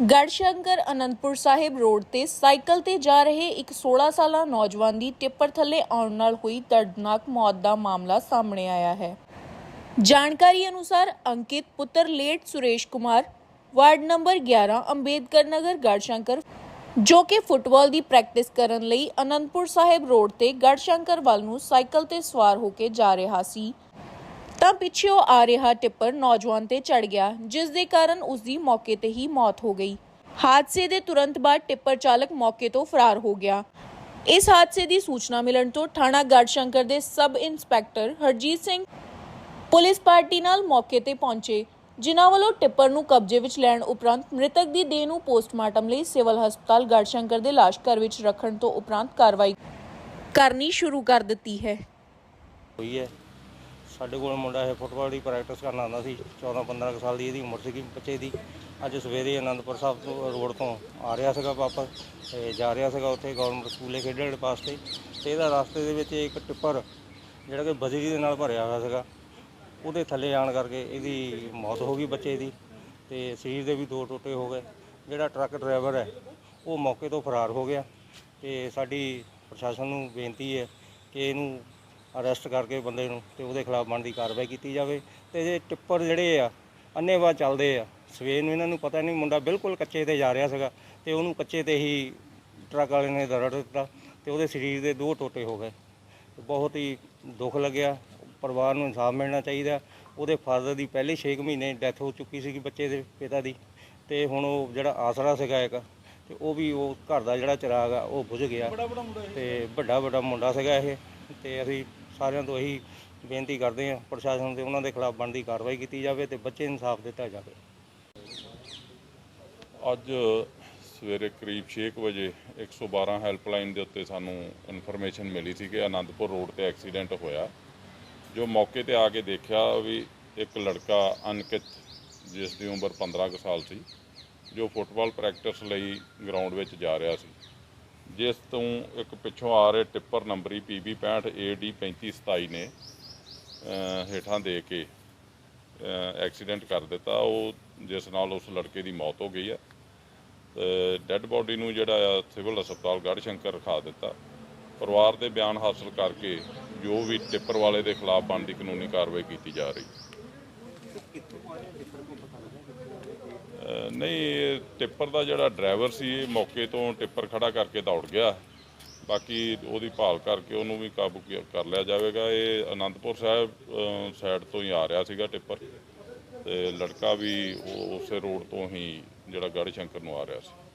Garhshankar Anandpur Sahib road ਤੇ cycle ਤੇ ਜਾ ਰਹੇ ਇੱਕ 16 ਸਾਲਾ ਨੌਜਵਾਨ ਦੀ ਟਿੱਪਰ ਥੱਲੇ ਆਉਣ ਨਾਲ ਹੋਈ ਦਰਦਨਾਕ ਮੌਤ ਦਾ ਮਾਮਲਾ ਸਾਹਮਣੇ ਆਇਆ ਹੈ। ਜਾਣਕਾਰੀ ਅਨੁਸਾਰ ਅੰਕਿਤ ਪੁੱਤਰ late Suresh Kumar, ward number 11 Ambedkar Nagar, Garhshankar, ਜੋ ਕਿ ਫੁੱਟਬਾਲ ਦੀ ਪ੍ਰੈਕਟਿਸ ਕਰਨ ਲਈ ਅਨੰਦਪੁਰ ਸਾਹਿਬ ਰੋਡ ਤੇ ਗੜਸ਼ੰਕਰ ਵੱਲ ਨੂੰ ਸਾਈਕਲ ਤੇ ਸਵਾਰ ਹੋ ਕੇ ਜਾ ਰਿਹਾ ਸੀ। ਤਾਂ ਪਿੱਛੇੋਂ ਆ ਰਿਹਾ ਟਿੱਪਰ ਨੌਜਵਾਨ ਤੇ ਚੜ ਗਿਆ, ਜਿਸ ਦੇ ਕਾਰਨ ਉਸ ਦੀ ਮੌਕੇ ਤੇ ਹੀ ਮੌਤ ਹੋ ਗਈ। ਹਾਦਸੇ ਦੇ ਤੁਰੰਤ ਬਾਅਦ ਟਿੱਪਰ ਚਾਲਕ ਮੌਕੇ ਤੋਂ ਫਰਾਰ ਹੋ ਗਿਆ। ਇਸ ਹਾਦਸੇ ਦੀ ਸੂਚਨਾ ਮਿਲਣ ਤੋਂ ਥਾਣਾ ਗੜਸ਼ੰਕਰ ਦੇ sub inspector Harjit Singh police party ਨਾਲ ਮੌਕੇ ਤੇ ਪਹੁੰਚੇ, ਜਿਨ੍ਹਾਂ ਵੱਲੋਂ ਟਿੱਪਰ ਨੂੰ ਕਬਜ਼ੇ ਵਿੱਚ ਲੈਣ ਉਪਰੰਤ ਮ੍ਰਿਤਕ ਦੀ ਦੇਹ ਨੂੰ ਪੋਸਟਮਾਰਟਮ ਲਈ ਸਿਵਲ ਹਸਪਤਾਲ ਗੜਸ਼ੰਕਰ ਦੇ ਲਾਸ਼ ਘਰ ਵਿੱਚ ਰੱਖਣ ਤੋਂ ਉਪਰੰਤ ਕਾਰਵਾਈ ਕਰਨੀ ਸ਼ੁਰੂ ਕਰ ਦਿੱਤੀ ਹੈ। ਹੋਈ ਹੈ। ਸਾਡੇ ਕੋਲ ਮੁੰਡਾ ਇਹ ਫੁੱਟਬਾਲ ਦੀ ਪ੍ਰੈਕਟਿਸ ਕਰਨ ਆਉਂਦਾ ਸੀ 14 15 ਕੁ ਸਾਲ ਦੀ ਇਹਦੀ ਉਮਰ ਸੀਗੀ, ਬੱਚੇ ਦੀ। ਅੱਜ ਸਵੇਰੇ ਆਨੰਦਪੁਰ ਸਾਹਿਬ ਤੋਂ ਰੋਡ ਤੋਂ ਆ ਰਿਹਾ ਸੀਗਾ ਵਾਪਸ ਤੇ ਜਾ ਰਿਹਾ ਸੀਗਾ ਉੱਥੇ ਗਵਰਨਮੈਂਟ ਸਕੂਲੇ ਖੇਡਣ ਵਾਸਤੇ ਤੇ। ਇਹਦਾ ਰਸਤੇ ਦੇ ਵਿੱਚ ਇੱਕ ਟਿੱਪਰ ਜਿਹੜਾ ਕਿ ਬਜਰੀ ਦੇ ਨਾਲ ਭਰਿਆ ਹੋਇਆ ਸੀਗਾ, ਉਹਦੇ ਥੱਲੇ ਆਣ ਕਰਕੇ ਇਹਦੀ ਮੌਤ ਹੋ ਗਈ ਬੱਚੇ ਦੀ ਤੇ ਸਰੀਰ ਦੇ ਵੀ ਦੋ ਟੋਟੇ ਹੋ ਗਏ। ਜਿਹੜਾ ਟਰੱਕ ਡਰਾਈਵਰ ਹੈ, ਉਹ ਮੌਕੇ ਤੋਂ ਫਰਾਰ ਹੋ ਗਿਆ ਤੇ ਸਾਡੀ ਪ੍ਰਸ਼ਾਸਨ ਨੂੰ ਬੇਨਤੀ ਹੈ ਕਿ ਇਹਨੂੰ ਅਰੈਸਟ ਕਰਕੇ ਬੰਦੇ ਨੂੰ ਤੇ ਉਹਦੇ ਖਿਲਾਫ ਬਣਦੀ ਕਾਰਵਾਈ ਕੀਤੀ ਜਾਵੇ ਤੇ ਜੇ ਟਿੱਪਰ ਜਿਹੜੇ ਆ ਅੰਨੇਵਾਹ ਚੱਲਦੇ ਆ। ਸਵੇਰ ਨੂੰ ਇਹਨਾਂ ਨੂੰ ਪਤਾ ਨਹੀਂ ਮੁੰਡਾ ਬਿਲਕੁਲ ਕੱਚੇ ਤੇ ਜਾ ਰਿਹਾ ਸੀਗਾ ਤੇ ਉਹਨੂੰ ਕੱਚੇ ਤੇ ਹੀ ਟਰੱਕ ਵਾਲੇ ਨੇ ਦਰੜ ਦਿੱਤਾ ਤੇ ਉਹਦੇ ਸਰੀਰ ਦੇ ਦੋ ਟੋਟੇ ਹੋ ਗਏ। ਬਹੁਤ ਹੀ ਦੁੱਖ ਲੱਗਿਆ ਪਰਿਵਾਰ ਨੂੰ ਇਨਸਾਫ ਮਿਲਣਾ ਚਾਹੀਦਾ। ਉਹਦੇ ਫਾਦਰ ਦੀ ਪਹਿਲੇ 6 ਮਹੀਨੇ ਡੈਥ ਹੋ ਚੁੱਕੀ ਸੀਗੀ ਬੱਚੇ ਦੇ ਪਿਤਾ ਦੀ। ਤੇ ਹੁਣ ਉਹ ਜਿਹੜਾ ਆਸਰਾ ਸੀਗਾ ਇੱਕ ਤੇ ਉਹ ਵੀ ਉਹ ਘਰ ਦਾ ਜਿਹੜਾ ਚਿਰਾਗ ਆ ਉਹ ਬੁਝ ਗਿਆ। ਤੇ ਵੱਡਾ ਵੱਡਾ ਮੁੰਡਾ ਸੀਗਾ ਇਹ। ਤੇ ਅਸੀਂ ਸਾਰਿਆਂ ਤੋਂ ਇਹੀ ਬੇਨਤੀ ਕਰਦੇ ਹਾਂ, ਪ੍ਰਸ਼ਾਸਨ ਦੇ ਉਹਨਾਂ ਦੇ ਖਿਲਾਫ ਬਣਦੀ ਕਾਰਵਾਈ ਕੀਤੀ ਜਾਵੇ ਤੇ ਬੱਚੇ ਇਨਸਾਫ ਦਿੱਤਾ ਜਾਵੇ। ਅੱਜ ਸਵੇਰੇ ਕਰੀਬ 6 ਕੁ ਵਜੇ 112 ਹੈਲਪਲਾਈਨ ਦੇ ਉੱਤੇ ਸਾਨੂੰ ਇਨਫੋਰਮੇਸ਼ਨ ਮਿਲੀ ਸੀ ਕਿ ਆਨੰਦਪੁਰ ਰੋਡ ਤੇ ਐਕਸੀਡੈਂਟ ਹੋਇਆ। ਜੋ ਮੌਕੇ ਤੇ ਆ ਕੇ ਦੇਖਿਆ ਵੀ ਇੱਕ ਲੜਕਾ ਅਨਕਿਤ, ਜਿਸ ਦੀ ਉਮਰ 15 ਕੁ ਸਾਲ ਸੀ, ਜੋ ਫੁੱਟਬਾਲ ਪ੍ਰੈਕਟਿਸ ਲਈ ਗਰਾਊਂਡ ਵਿੱਚ ਜਾ ਰਿਹਾ ਸੀ। ਜਿਸ ਤੋਂ ਇੱਕ ਪਿੱਛੋਂ ਆ ਰਹੇ ਟਿੱਪਰ ਨੰਬਰੀ PB 65 AD 3527 ਨੇ ਹੇਠਾਂ ਦੇ ਕੇ ਐਕਸੀਡੈਂਟ ਕਰ ਦਿੱਤਾ। ਉਹ ਜਿਸ ਨਾਲ ਉਸ ਲੜਕੇ ਦੀ ਮੌਤ ਹੋ ਗਈ ਹੈ ਤੇ ਡੈੱਡ ਬੋਡੀ ਨੂੰ ਜਿਹੜਾ ਆ, ਸਿਵਲ ਹਸਪਤਾਲ ਗੜ੍ਹਸ਼ੰਕਰ ਰਖਾ ਦਿੱਤਾ। ਪਰਿਵਾਰ ਦੇ ਬਿਆਨ ਹਾਸਲ ਕਰਕੇ ਜੋ ਵੀ ਟਿੱਪਰ ਵਾਲੇ ਦੇ ਖਿਲਾਫ ਬਣਦੀ ਕਾਨੂੰਨੀ ਕਾਰਵਾਈ ਕੀਤੀ ਜਾ ਰਹੀ। ਅਹ ਨਹੀਂ, ਇਹ ਟਿੱਪਰ ਦਾ ਜਿਹੜਾ ਡਰਾਈਵਰ ਸੀ, ਇਹ ਮੌਕੇ ਤੋਂ ਟਿੱਪਰ ਖੜਾ ਕਰਕੇ ਦੌੜ ਗਿਆ। ਬਾਕੀ ਉਹਦੀ ਭਾਲ ਕਰਕੇ ਉਹਨੂੰ ਵੀ ਕਾਬੂ ਕਰ ਲਿਆ ਜਾਵੇਗਾ। ਇਹ ਅਨੰਦਪੁਰ ਸਾਹਿਬ ਸਾਈਡ ਤੋਂ ਹੀ ਆ ਰਿਹਾ ਸੀਗਾ ਟਿੱਪਰ। ਤੇ ਲੜਕਾ ਵੀ ਉਹ ਉਸੇ ਰੋਡ ਤੋਂ ਹੀ ਜਿਹੜਾ ਗੜ੍ਹਸ਼ੰਕਰ ਨੂੰ ਆ ਰਿਹਾ ਸੀ।